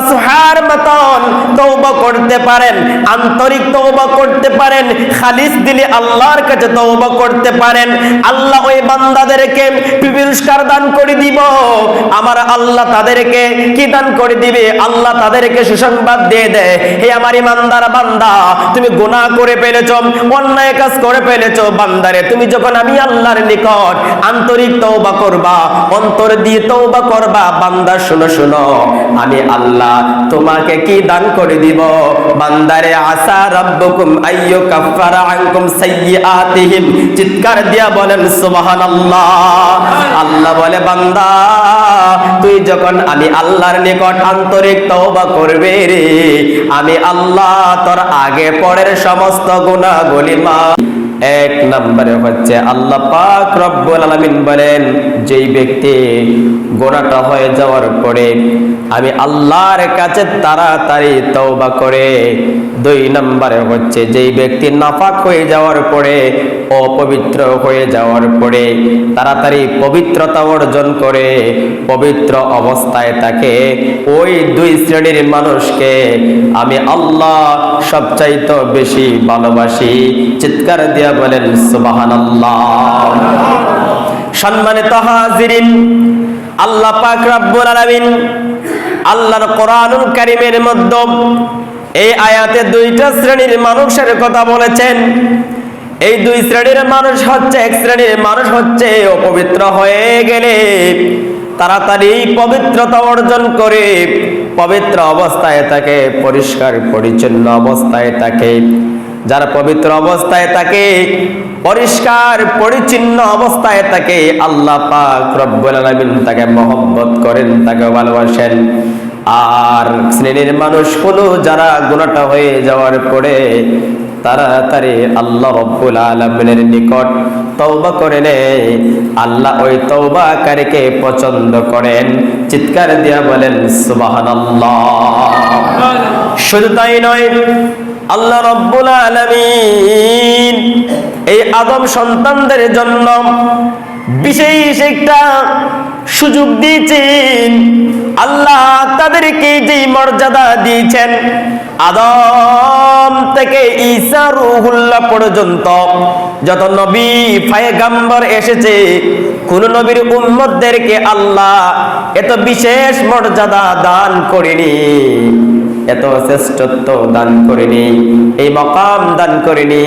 নসহার মতন। তওবা করতে পারেন, আন্তরিক তওবা করতে পারেন, খালিস দিলে আল্লাহর কাছে তওবা করতে পারেন। আল্লাহ ওই বান্দাদেরকে পুরস্কার দান করে দিব। আমার আল্লাহ তাদেরকে কি দান করে দিবে? আল্লাহ তাদেরকে সুসংবাদ দিয়ে দেয়। হে আমার ইমানদার বান্দা, তুমি গুনাহ করে ফেলেছো, অন্যায় কাজ করে ফেলেছো, বান্দারে, তুমি যখন আমি আল্লাহর নিকট আন্তরিক তওবা করবা, অন্তর দিয়ে তওবা করবা, বান্দা, শুনো শুনো, আমি আল্লাহ তোমাকে কি দান করে দিব। বান্দারে আসা রব্বুকুম আইয়ু কাফারা আনকুম সাইয়্যাতিহিম। চিৎকার দিয়া বলেন, সুবহানাল্লাহ। আল্লাহ বলে, বান্দা, তুই যখন আমি আল্লাহর নিকট আন্তরিক তওবা করবে রে, আমি আল্লাহ তোর আগে পরের সমস্ত গুনাহগুলি মাফ এক নম্বরে হচ্ছে আল্লাহ পাক রব্বুল আলামিন বলেন, যেই ব্যক্তি গোনাটা হয়ে যাওয়ার পরে আমি আল্লাহর কাছে তাড়াতাড়ি তওবা করে, দুই নম্বরে হচ্ছে যেই ব্যক্তি নাপাক হয়ে যাওয়ার পরে, অপবিত্র হয়ে যাওয়ার পরে তাড়াতাড়ি পবিত্রতা অর্জন করে, পবিত্র অবস্থায় তাকে ওই দুই শ্রেণির মানুষকে আমি আল্লাহ সবচাইতে বেশি ভালোবাসি। চিৎকার বলেন সম্মানিত হাজিরিন, আল্লাহ পাক রব্বুল আলামিন আল্লাহর কোরআনুল কারীমের মধ্যে এই আয়াতে দুইটা শ্রেণির মানুষের কথা বলেছেন। এই দুই শ্রেণির মানুষ হচ্ছে, এক শ্রেণির মানুষ হচ্ছে অপবিত্র হয়ে গেলে তাড়াতাড়ি পবিত্রতা অর্জন করে পবিত্র অবস্থায় থাকে, পরিষ্কার, পরিচ্ছন্ন অবস্থায় থাকে। যারা পবিত্র অবস্থায় থাকে পরিষ্কার পরিচ্ছন্ন অবস্থায় থাকে আল্লাহ পাক রব্বুল আলামিন তাকে মহব্বত করেন তাকে ভালোবাসেন। আর শ্রেণির মানুষ হলো যারা গুণাটা হয়ে যাওয়ার পরে তাড়াতাড়ি আল্লাহ রব্বুল আলমিনের নিকট তওবা করে নেয়। আল্লাহ ওই তওবাকারীকে পছন্দ করেন। চিৎকার দিয়া বলেন সুবহানাল্লাহ। শুধু তাই নয় আল্লাহ রব্বুল আলামিন এই আদম সন্তানদের জন্য বিশেষ একটা সুযোগ দিয়েছেন। আল্লাহ তাদেরকে যে মর্যাদা দিয়েছেন আদম থেকে ঈসা রুহুল্লাহ পর্যন্ত যত নবী ফায়গাম্বর এসেছে, কোন নবীর উম্মতদেরকে আল্লাহ এত বিশেষ মর্যাদা দান করেনি, এত শ্রেষ্ঠত্ব দান করেনি, এই মকাম দান করেনি,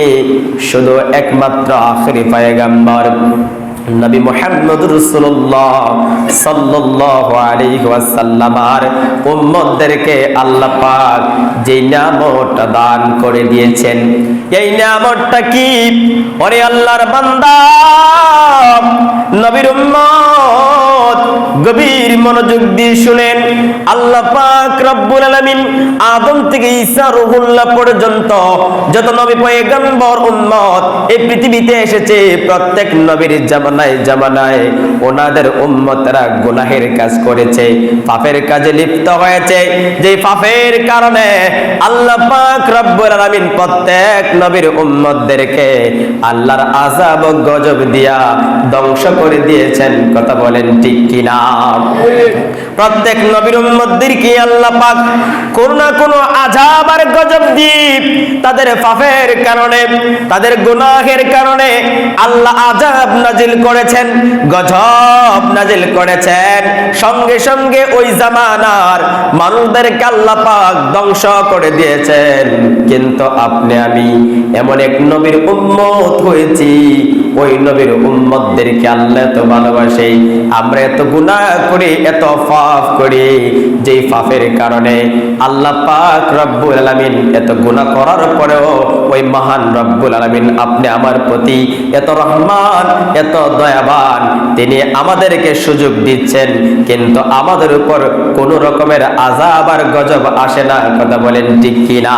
শুধু একমাত্র আখরি পায়গাম্বর। নবী মোহাম্মদ রসুল্লাহ সাল্লাল্লাহু আলাইহি ওয়াসাল্লামার উম্মতদেরকে আল্লাহ পাক যে নামটা দান করে দিয়েছেন। এই নামটা কি? ওরে আল্লাহর বান্দা, নবীর উম্মত। গভীর মনোযোগ দিয়ে শুনেন। আল্লাহ পাক রব্বুল আলামিন আদম থেকে ঈসা রুহুল্লাহ পর্যন্ত যত নবী পয়গম্বর উম্মত এই পৃথিবীতে এসেছে, প্রত্যেক নবীর জামানায় জামানায় ওনাদের উম্মতরা গুনাহের কাজ করেছে, পাপের কাজে লিপ্ত হয়েছে। যে পাপের কারণে আল্লাহ পাক রব্বুল আলামিন প্রত্যেক নবীর উম্মতদেরকে আল্লাহর আযাব গজব দিয়া ধ্বংস করে দিয়েছেন। কথা বলেন ঠিক কিনা? প্রত্যেক নবীর উম্মতদেরকে আল্লাহ পাক কোন না কোন আযাব আর গজব দিয়ে তাদের পাপের কারণে, তাদের গুনাহের কারণে আল্লাহ আযাব নাজিল করেছেন, গজব নাজিল করেছেন। সঙ্গে সঙ্গে ওই জামানার মানুষদেরকে আল্লাহ পাক ধ্বংস করে দিয়েছেন। কিন্তু আপনি, আমি এমন এক নবীর উম্মত হয়েছি ওই নবীর উম্মতদেরকে আল্লাহ এত ভালোবাসে। আমরা এত গুনাহ করি এত পাপ করি যেই পাপের কারণে আল্লাহ পাক রব্বুল আলামিন এত গুনাহ করার পরেও ওই মহান রব্বুল আলামিন আপনি আমার প্রতি এত রহমান এত দয়াবান। তিনি আমাদেরকে সুযোগ দিচ্ছেন কিন্তু আমাদের উপর কোন রকমের আযাব আর গজব আসে না। কথা বলেন ঠিক কিনা?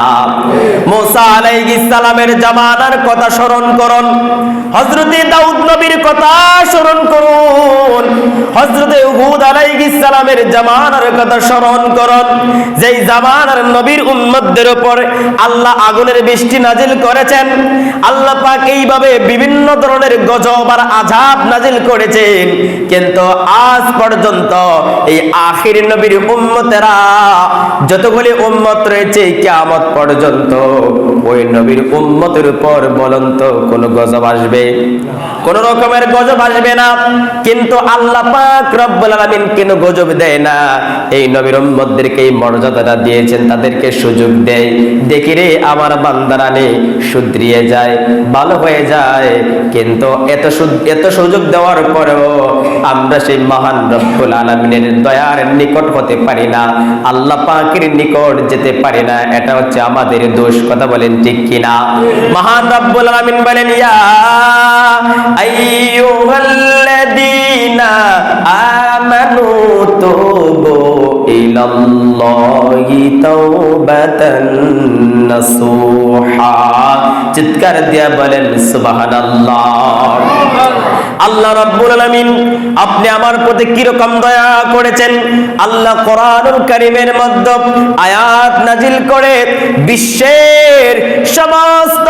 মুসা আলাইহিস সালামের জামানার কথা স্মরণ করুন। হযরতে দাউদ নবীর কথা স্মরণ করুন। হযরতে হুদ আলাইহিস সালামের জামানার কথা স্মরণ করুন। যেই জামানার নবীর উম্মতদের উপর আল্লাহ আগুনের বৃষ্টি নাজিল করেছেন, আল্লাহ পাক এইভাবে বিভিন্ন ধরনের গজব আর আযাব নাজিল করেছেন। কিন্তু আজ পর্যন্ত এই আখির নবীর উম্মতেরা যতগুলি উম্মত রয়েছে কিয়ামত পর্যন্ত ওই নবীর উম্মতের উপর বলন্ত কোন গজব আসবে। কোন রকমের গজব আসবে না, কিন্তু আল্লাহ পাক রব্বুল আলামিন কেন গজব দেয় না। এই নবীর উম্মতদেরকে এই মর্যাদাটা দিয়েছেন, তাদেরকে সুযোগ দেয়। দেখি রে, আমার বান্দারা নে, শুধরিয়ে যায়, ভালো হয়ে যায়। কিন্তু এত এত সুযোগ দেওয়ার পরেও আমরা সেই মহান রব্বুল আলামিনের দয়ার নিকট হতে পারি না। আল্লাহ পাকের নিকট যেতে পারি না, এটা হচ্ছে আমাদের দোষ। কথা বলেন ঠিক কিনা? মহান রব্বুল আলামিন বলেন, ইয়া আইয়ুহাল্লাযীনা আমানু তুবু ইলাল্লাহি তাওবাতান নাসুহা। চিৎকার দিয়া বলেন সুবহানাল্লাহ। আল্লাহ রাব্বুল আলামিন, আপনি আমার প্রতি কি রকম দয়া করেছেন? আল্লাহ কোরআনুল কারীমের মধ্যে আয়াত নাজিল করে বিশ্বের সমস্ত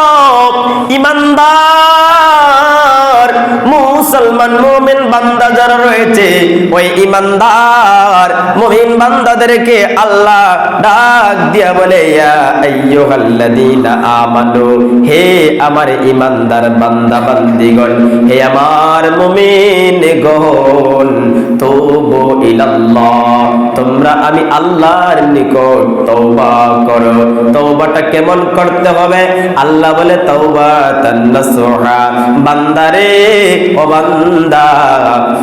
ইমানদার মুসলমান মুমিন বান্দা যারা রয়েছে, ওই ইমানদার মুমিন বান্দাদেরকে আল্লাহ ডাক দিয়া বলে, ইয়া আইয়ুহাল্লাযীনা আমানু, হে আমার ইমানদার বান্দা বান্দিগণ হে আমার তোমরা আমি আল্লাহর নিকট তওবা করো। কেমন করতে হবে? আল্লাহ বলে, তওবা তান্নাসুহা। বান্দারে, ও বান্দা,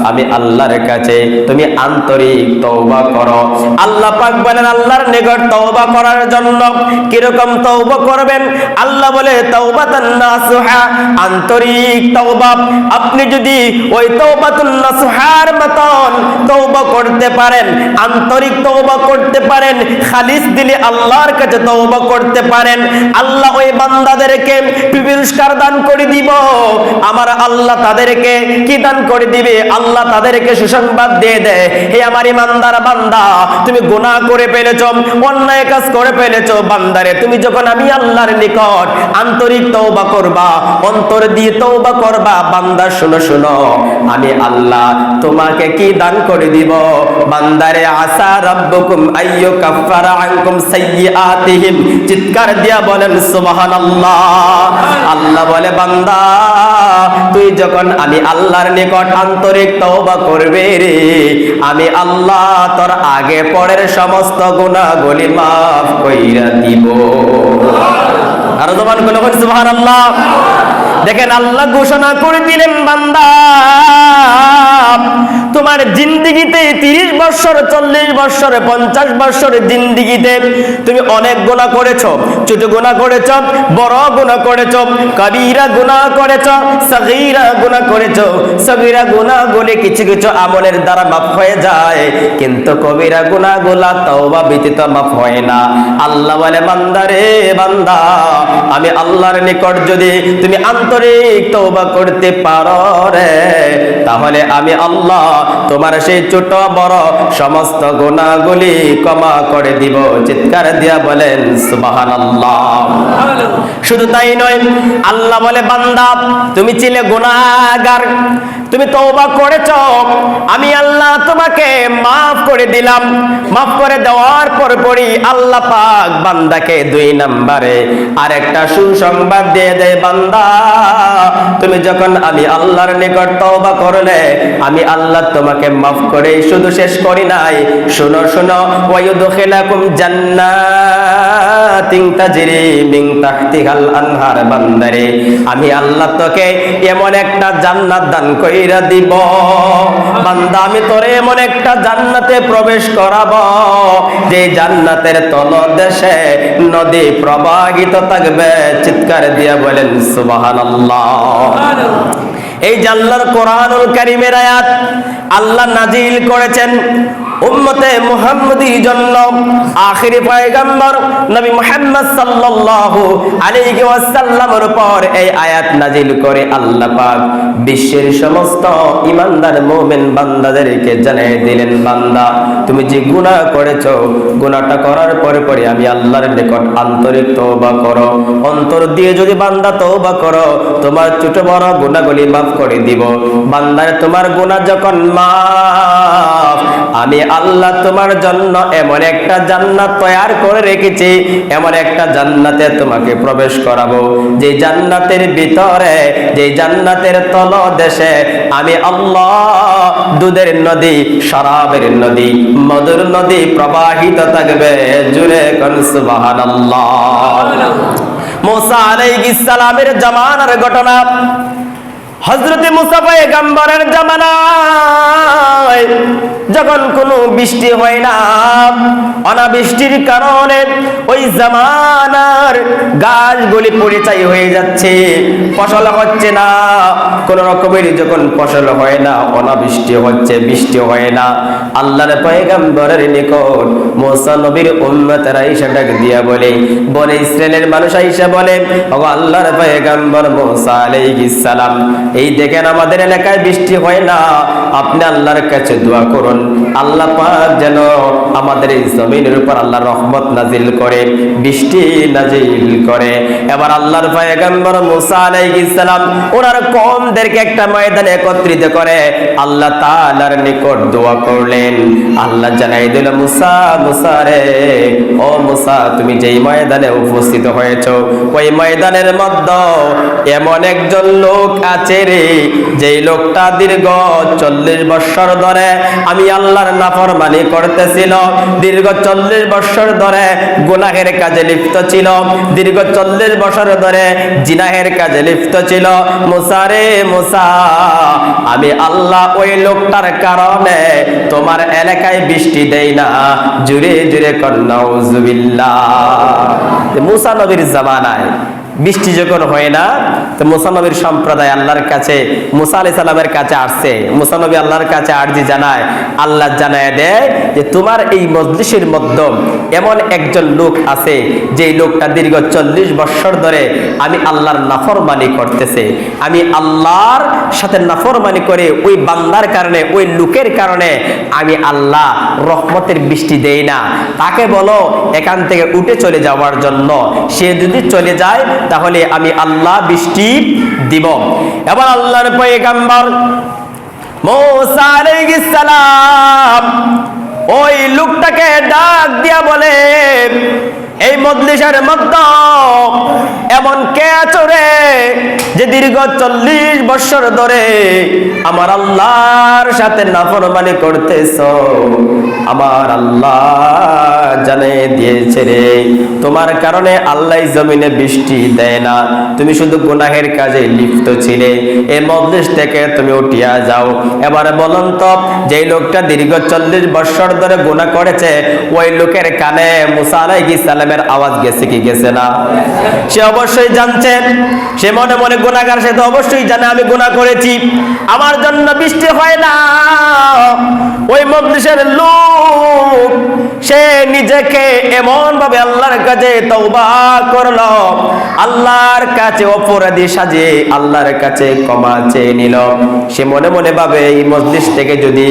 আমি আল্লাহর কাছে তুমি আন্তরিক তওবা করো। আল্লাহ পাক বলেন, আল্লাহর নিকট তওবা করার জন্য কীরকম তওবা করবেন? আল্লাহ বলে তওবাতান নাসুহা আন্তরিক তওবা। আপনি যদি ওই তওবাতুন নাসুহার মতন তওবা করতে পারেন, আন্তরিক তওবা করতে পারেন, খালিস দিলে আল্লাহর কাছে তওবা করতে পারেন। আল্লাহ ওই বান্দাদেরকে পুরস্কার দান করে দিব। আমার আল্লাহ তাদেরকে কি দান করে দিবে? আল্লাহ তাদেরকে সুসংবাদ দিয়ে দেয় হে আমার ইমানদার বান্দা, তুমি গুনাহ করে ফেলেছো, অন্যায় কাজ করে ফেলেছো বান্দারে, তুমি যখন আমি আল্লাহর নিকট আন্তরিক তওবা করবা, অন্তর দিয়ে তওবা করবা, বান্দা শুনো শুনো। আমি আল্লাহ তোমাকে কি দান করে দিব? বান্দারে আসা রাব্বুকুম আইয়ু কাফারা আনকুম সাইয়্যাতিহিম। চিৎকার দিয়া বলেন, সুবহানাল্লাহ। আল্লাহ বলে, বান্দা, তুই যখন আমি আল্লাহর নিকট আন্তরিক তওবা করবে রে, আমি আল্লাহ তোর আগে পরের সমস্ত গুনাহগুলি মাফ কইরা দিব। আর জবান কোন সুবহানাল্লাহ। দেখেন আল্লাহ ঘোষণা করে দিলেন, বান্দা, তোমার জিন্দিগিতে তিরিশ বছর চল্লিশ বছর পঞ্চাশ বছর জিন্দিগিতে তুমি অনেক গুণা করেছ। ছোট গুণা করেছ, বড় গুণা করেছ, কবিরা গুণা করেছ, সগীরা গুণা করেছ। সগীরা গুণা গুলি কিছু কিছু আমলের দ্বারা মাফ হয়ে যায়, কিন্তু কবিরা গুণা গুলা তওবা ব্যতীত মাফ হয় না। আল্লাহ বলে, বান্দা রে বান্দা, আমি আল্লাহর নিকট যদি তুমি আন্তরিক তৌবা করতে পারো রে। তাহলে আমি আল্লাহ তোমার সেই ছোট বড় সমস্ত গুণাগুলি ক্ষমা করে দিব। চিৎকার দিয়া বলেন সুবহানাল্লাহ। শুধু তাই নয় আল্লাহ বলে বান্দা তুমি ছিলে গুনাহগার তুমি তওবা করেছ, আমি আল্লাহ তোমাকে মাফ করে দিলাম। মাফ করে দেওয়ার পর পরই আল্লাহ পাক বান্দাকে দুই নম্বরে আরেকটা সুসংবাদ দিয়ে দেয়, বান্দা, তুমি যখন আমি আল্লাহর নিকট তওবা করলে, আমি আল্লাহ তোমাকে মাফ করে শুধু শেষ করি নাই। শুনো শুনো ওয়ায়ুদখিলাকুম জান্নাতিন তাজরি মিন তাহতিহাল আনহার বান্দারে। আমি আল্লাহ তোকে এমন একটা জান্নাত দান কইরা দিব। বান্দা আমি তোরে এমন একটা জান্নাতে প্রবেশ করাবো যে জান্নাতের তলদেশে নদী প্রবাহিত থাকবে চিৎকার দিয়া বলেন সুবহানাল্লাহ। এই জাল্লার কোরআনুল কারীমের আয়াত আল্লাহ নাজিল করেছেন। উম্মতে মুহাম্মদীর জন্য আখিরি পয়গম্বর নবী মুহাম্মদ সাল্লাল্লাহু আলাইহি ওয়াসাল্লামের উপর এই আয়াত নাজিল করে আল্লাহ পাক বিশ্বের সমস্ত ইমানদার মুমিন বান্দাদেরকে জানিয়ে দিলেন, বান্দা, তুমি যে গুনাহ করেছ, গুনাহটা করার পরে পরে আমি আল্লাহর নিকট আন্তরিক তওবা করো। অন্তর দিয়ে যদি বান্দা তওবা করো, তোমার ছোট বড় গুনাহগুলি মাফ করে দিব। বান্দার তোমার গুনাহ যখন মাফ, আমি আল্লাহ তোমার জন্য এমন একটা জান্নাত তৈয়ার করে রেখেছি এমন একটা জান্নাতে তোমাকে প্রবেশ করাবো। যে জান্নাতের ভিতরে যে জান্নাতের তল দেশে আমি আল্লাহ দুধের নদী শরাবের নদী মধুর নদী প্রবাহিত থাকবে। জুড়ে কোন সুবহানাল্লাহ। মুসা আলাইহিস সালামের জামানার ঘটনা হজরতে মুসাফা গাম্বরের জামানায় যখন কোনো বৃষ্টি হয় না, অনাবৃষ্টির কারণে ওই জামানার গাছগুলি পরিচয় হয়ে যাচ্ছে, ফসল হচ্ছে না। কোন রকমের যখন ফসল হয় না, অনাবৃষ্টি হচ্ছে, বৃষ্টি হয় না। আল্লাহর পয়গাম্বরের নিকট মোসা নবীর উম্মতেরা এসে দিয়া বলে, বনে ইসরায়েলের মানুষ আইসা বলে ও আল্লাহর পয়গাম্বর মোসা আলাইহিস সালাম এই দেখেন আমাদের এলাকায় বৃষ্টি হয় না। আপনি আল্লাহর কাছে দোয়া করুন। আল্লাহ পাক যেন আমাদের এই জমিনের উপর আল্লাহ রহমত নাজিল করে, বৃষ্টি নাজিল করে। এবার আল্লাহর পয়গম্বর মুসা আলাইহিস সালাম, ওনার কমদেরকে একটা ময়দানে একত্রিত করে আল্লাহ তাআলার নিকট দোয়া করলেন। আল্লাহ জানাই দিল, মুসা মুসা রে, ও মুসা, তুমি যেই ময়দানে উপস্থিত হয়েছো, ওই ময়দানের মধ্যে এমন একজন লোক আছে রে, যেই লোকটা দীর্ঘ চল্লিশ বছর ধরে আমি আল্লাহর নাফরমানি করতেছিল, দীর্ঘ চল্লিশ বছর ধরে গুনাহের কাজে লিপ্ত ছিল, দীর্ঘ চল্লিশ বছর ধরে জিনাহের কাজে লিপ্ত ছিল। মুসারে মুসা, আমি আল্লাহ ওই লোকটার কারণে তোমার এলাকায় বৃষ্টি দেই না, জুড়ে জুড়ে কন্যা মুসা নবীর জামানায় বৃষ্টি যখন হয় না তো মুসানবীর সম্প্রদায় আল্লাহর কাছে, মুসা আলি সাল্লামের কাছে আসছে। মুসানবী আল্লাহর কাছে আর্জি জানায়, আল্লাহ জানায় দেয় যে তোমার এই মজলিসের মধ্যে এমন একজন লোক আছে যে লোকটা দীর্ঘ চল্লিশ বছর ধরে আমি আল্লাহর নাফরমানি করতেছে। আমি আল্লাহর সাথে নাফরমানি করে ওই বান্দার কারণে, ওই লোকের কারণে আমি আল্লাহ রহমতের বৃষ্টি দেই না। তাকে বলো, এখান থেকে উঠে চলে যাওয়ার জন্য। সে যদি চলে যায়, তাহলে আমি আল্লাহ বৃষ্টি দিব। এবার আল্লাহর পয়গাম্বর মুসা আলাইহিস সালাম ওই লোকটাকে ডাক দিয়া বলে এই মজলিসের মধ্যে এমন কে চড়ে যে দীর্ঘ চল্লিশ বছর ধরে আমার আল্লাহর সাথে নাফরমানি করতেছ? আমার আল্লাহ জানে দিয়েছে রে। তোমার কারণে আল্লাহ জমিনে বৃষ্টি দেয় না। তুমি শুধু গুনাহের কাজে লিপ্ত ছিলে। এই মজলিস থেকে তুমি উঠিয়া যাও। এবারে বলুন তো যে লোকটা দীর্ঘ চল্লিশ বছর ধরে গুনাহ করেছে, ওই লোকের কানে মুসা আলাইহিস সালামের আওয়াজ গেছে কি গেছে না? সে অবশ্যই জানছেন সে মনে মনে গুনাহগার, সে তো অবশ্যই জানে আমি গুনাহ করেছি। আমার জন্য বৃষ্টি হয় না। ওই লোক, সে নিজেকে এমন ভাবে আল্লাহর কাছে করল। আল্লাহর কাছে অপরাধী আল্লাহর কাছে ক্ষমা চেয়ে নিল। সে মনে মনে ভাবে, এই মজলিস থেকে যদি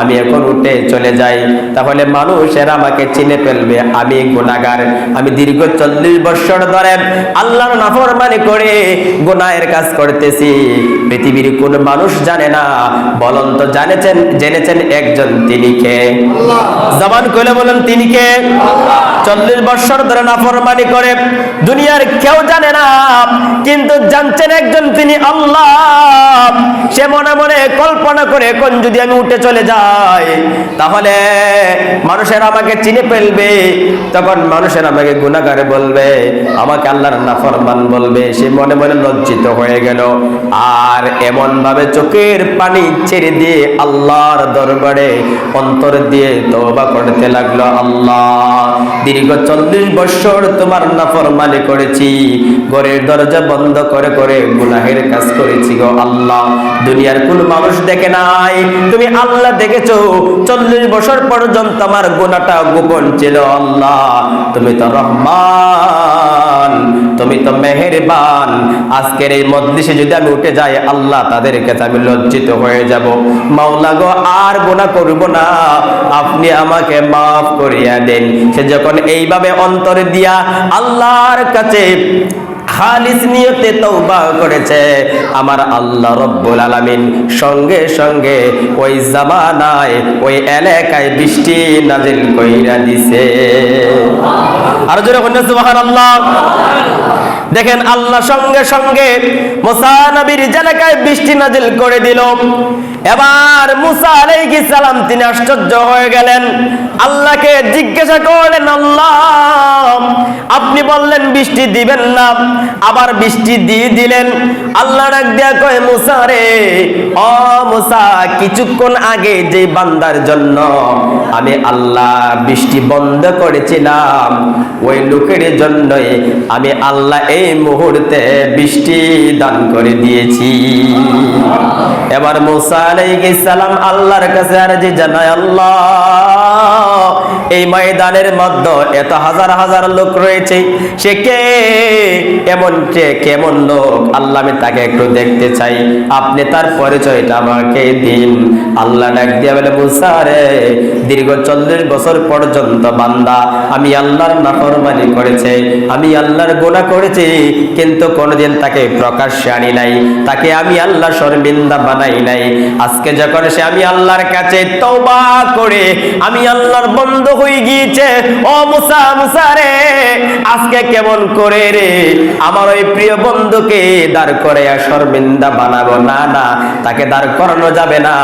আমি এখন উঠে চলে যাই, তাহলে মানুষেরা আমাকে চিনে ফেলবে, আমি গুনাহগার আমি দীর্ঘ চল্লিশ বছর ধরে আল্লাহর নাফরমানি করে গুনাহের কাজ করতেছি। পৃথিবীর কোন মানুষ জানে না বলন তো জানেছেন, জেনেছেন একজন তিনি কে? জবান কইলে বলেন তিনি কে? চল্লিশ বছর ধরে নাফরমানি করে দুনিয়ার কেউ জানে না, কিন্তু জানছেন একজন তিনি আল্লাহ। সে মনে মনে কল্পনা করে, এখন যদি আমি উঠে চলে যাই, তাহলে মানুষের আমাকে চিনে ফেলবে। তখন মানুষের আমাকে গুণাগারে বলবে, আমাকে আল্লাহর নাফরমান বলবে, সে মনে মনে লজ্জিত হয়ে গেল। আর এমন ভাবে চোখের পানি ছেড়ে দিয়ে আল্লাহর দরবারে অন্তর দিয়ে তওবা করতে লাগল আল্লাহ। দীর্ঘ চল্লিশ বছর তোমার নাফরমানি করেছি, ঘরের দরজা বন্ধ করে করে গুনাহের কাজ করেছি গো আল্লাহ। দুনিয়ার কোন মানুষ দেখে নাই, তুমি আল্লাহ দেখেছ, চল্লিশ বছর পর্যন্ত আমার গুনাটা গোপন ছিল আল্লাহ। তুমি তো রহমান, তুমি তো মেহেরবান। আজকের এই মজলিসে যদি আমি উঠে যাই, আল্লাহ তাদের কাছে আমি লজ্জিত হয়ে যাব। মাওলা গো, আর গোনা করব না। আপনি আমাকে মাফ করিয়া দেন। সে যখন এইভাবে অন্তরে দিয়া আল্লাহর কাছে খালিস নিয়তে তওবা করেছে। আমার আল্লাহ রব্বুল আলামিন সঙ্গে সঙ্গে ওই জামানায়, ওই এলাকায় বৃষ্টি নাজিল কইরা দিছে। আর জোরে বলেন, সুবহানাল্লাহ। দেখেন আল্লাহ সঙ্গে সঙ্গে মুসা নবীর এলাকায় বৃষ্টি নাজিল করে দিল। এবার মুসা আলাইহিস সালাম তিনি আশ্চর্য হয়ে গেলেন। আল্লাহকে জিজ্ঞাসা করলেন, আল্লাহ আপনি বললেন, বৃষ্টি দিবেন না। আবার বৃষ্টি দিয়ে দিলেন। আল্লাহ ডাক দিয়া কয়, মুসা রে ও মুসা, কিছুক্ষণ আগে যে বান্দার জন্য আমি আল্লাহ বৃষ্টি বন্ধ করেছিলাম, ওই লোকের জন্যই আমি আল্লাহ এই মুহূর্তে বৃষ্টি দান করে দিয়েছি। এবার মুসা আলাইহিস সালাম আল্লাহর কাছে আর আরজি জানায়, আল্লাহ এই ময়দানের মধ্যে এত হাজার হাজার লোক রয়েছে, সে কে? এমন কে কেমন লোক? আল্লাহ আমি তাকে একটু দেখতে চাই। আপনি তার পরিচয়টা আমাকে দিন। আল্লাহ ডাক দিয়া বলে, মুসা রে, দীর্ঘ চল্লিশ বছর পর্যন্ত বান্দা, আমি আল্লাহর নাফরমানি করেছে, আমি আল্লাহর গোনা করেছি, কিন্তু কোনোদিন তাকে প্রকাশ্যে আনি নাই। তাকে আমি আল্লাহ শর্মিন্দা বানাই নাই। আজকে যখন সে আমি আল্লাহর কাছে তওবা করে, আমি আল্লাহর বন্ধ হয়ে গিয়েছে। ও মুসা মুসা রে, আজকে কেমন করে রে? আমার ওই প্রিয় বন্ধুকে দাঁড় করে শর্মিন্দা বানাবো। না না, তাকে দাঁড় করানো যাবে না।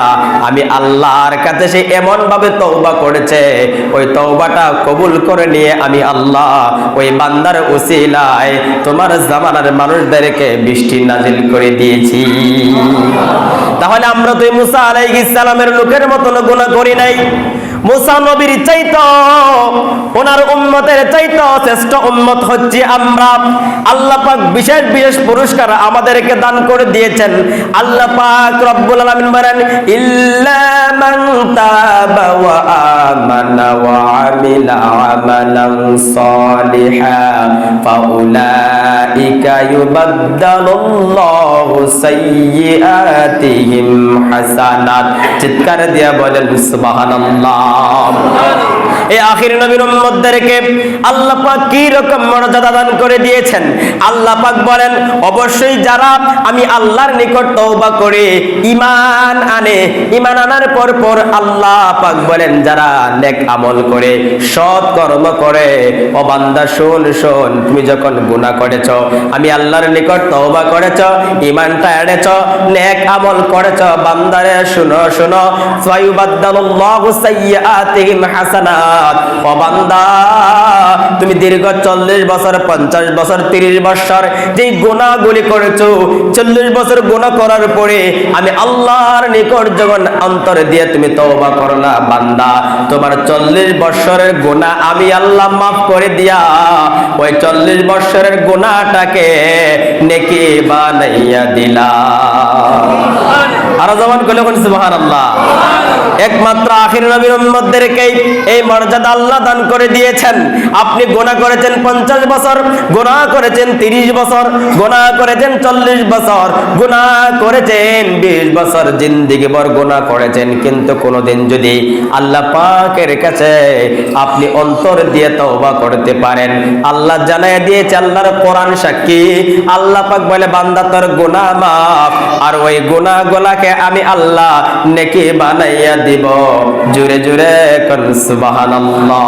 আমি আল্লাহর কাছে সে এমন ভাবে তওবা করেছে। ওই তওবাটা কবুল করে নিয়ে আমি আল্লাহ ওই বান্দার উসিলায় তোমার জামানার মানুষদেরকে বৃষ্টি নাজিল করে দিয়েছি। তাহলে আমরা তো মুসা আলাইহিস সালামের লোকের মতন গুনাহ করি নাই। চাইতো, ওনার উম্মতের চাইতো, শ্রেষ্ঠ উম্মত হচ্ছে আমরা। আল্লাহ পাক বিশেষ বিশেষ পুরস্কার আমাদেরকে দান করে দিয়েছেন। আল্লাহ পাক রব্বুল বলেন, ইল্লা চিৎকার দিয়া বলেন, সুবহানাল্লাহ। এই আখির নবীর উম্মতদেরকে আল্লাহ পাক কি রকম মর্যাদা দান করে দিয়েছেন? আল্লাহ পাক বলেন, অবশ্যই যারা আমি আল্লাহর নিকট তওবা করে ঈমান আনে, ঈমান আনার পর পর আল্লাহ পাক বলেন, যারা আমল করে, সৎ কর্ম করে, ও বান্দা শোন শোন, তুমি যখন গুনাহ করেছ, আমি আল্লাহর নিকট তওবা করেছ, ঈমানটা এনেছ, নেক আমল করেছ, বান্দারে শুনো শুনো সাইয়ুবাদদালুল্লাহু তুমি দীর্ঘ চল্লিশ বছর, পঞ্চাশ বছর, তিরিশ বছর যেই গুণাগুলি করেছ, চল্লিশ বছর গুণা করার পরে আমি আল্লাহর নিকট যখন অন্তর দিয়ে তুমি তওবা করো বান্দা, তোমার চল্লিশ বছরের গুণা আমি আল্লাহ মাফ করে দিয়া, ওই চল্লিশ বছরের গুণাটাকে নেকি বানাইয়া দিলাম আরও জবান করলে সুবহানাল্লাহ। একমাত্র আখির নবীর উম্মতদেরকেই এই মর্যাদা আল্লাহ দান করে দিয়েছেন। আপনি গোনা করেছেন পঞ্চাশ বছর গোনা করেছেন তিরিশ বছর গোনা করেছেন চল্লিশ বছর গোনা করেছেন বিশ বছর, জিন্দিগি ভর গোনা করেছেন। কিন্তু কোনোদিন যদি আল্লাহ পাকের কাছে আপনি অন্তর দিয়ে তওবা করতে পারেন, আল্লাহ জানাই দিয়েছে আল্লাহর কোরআন সাক্ষী, আল্লাহ পাক বলে, বান্দা তোর গুনাহ মাফ, আর ওই গুনাহ গোলাকে আমি আল্লাহ নেকি বানাইয়া দিব। জুড়ে জুড়ে কর সুবহানাল্লাহ।